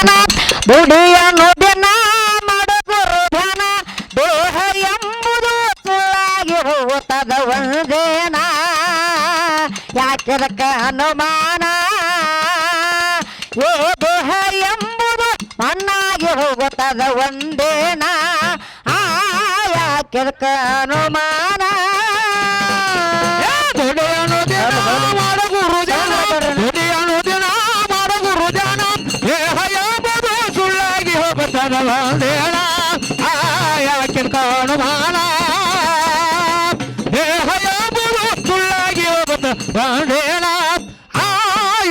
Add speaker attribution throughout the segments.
Speaker 1: ಧ್ಯಾನ, ದುಡಿಯ ನುಡಿನ ಮಾಡುಗುರು ಧ್ಯಾನ ದೇಹ ಎಂಬುದು ಸುಳ್ಳಾಗಿ ಹೋಗುತ್ತದ ಒಂದೇನ. ಯಾಕಿರಕ ಅನುಮಾನ ಏ ದೇಹ ಎಂಬುದು ಮಣ್ಣಾಗಿ ಹೋಗುತ್ತದ ಒಂದೇನ. ಆ ಯಾಕಿರಕ ಅನುಮಾನ
Speaker 2: ಹೋಗುತ್ತದ ಒಂದೇಣ ಯಾಕೆ ಕಾಣುಮಾನ ದೇಹ ಎಂಬುದು ಸುಳ್ಳಾಗಿ ಹೋಗುತ್ತ ಆ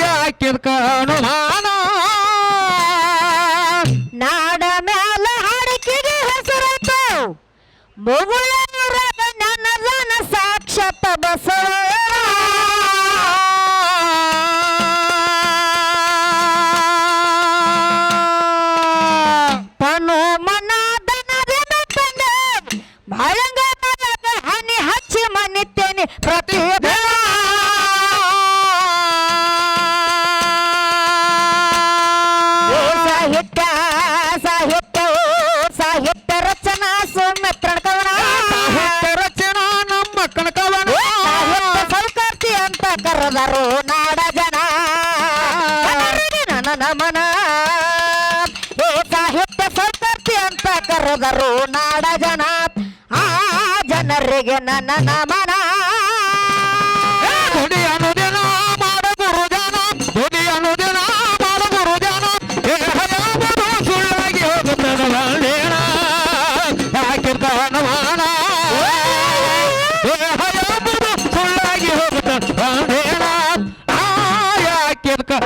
Speaker 2: ಯಾಕೆ ಕಾಣುಮಾನ
Speaker 1: ನಾಡ ಮ್ಯಾಲ ಹಾಡಿಕೆಗೆ ಹೆಸರಾತು ಮುಗುಳೂರಾಗ ಸಾಹಿತ್ಯ ಸಾಹಿತ್ಯ ಸಾಹಿತ್ಯ ರಚನಾ ಸುಮಿತ್ರ ಕವನ
Speaker 2: ಸಾಹಿತ್ಯ ರಚನಾ ನಮ್ಮ ಕಣಕವನ
Speaker 1: ಸಾಹಿತ್ಯ ಸೌಕರ್ತಿ ಅಂತ ಕರೆದರು ನಾಡ ಜನ. ನನ ನನ್ನ ನಮನ. ಏ ಸಾಹಿತ್ಯ ಸೌಕರ್ತಿ ಅಂತ ಕರೆದರು ನಾಡ ಜನ. ಆ ಜನರಿಗೆ ನನ್ನ ನಮನ. ಅದಕ್ಕೆ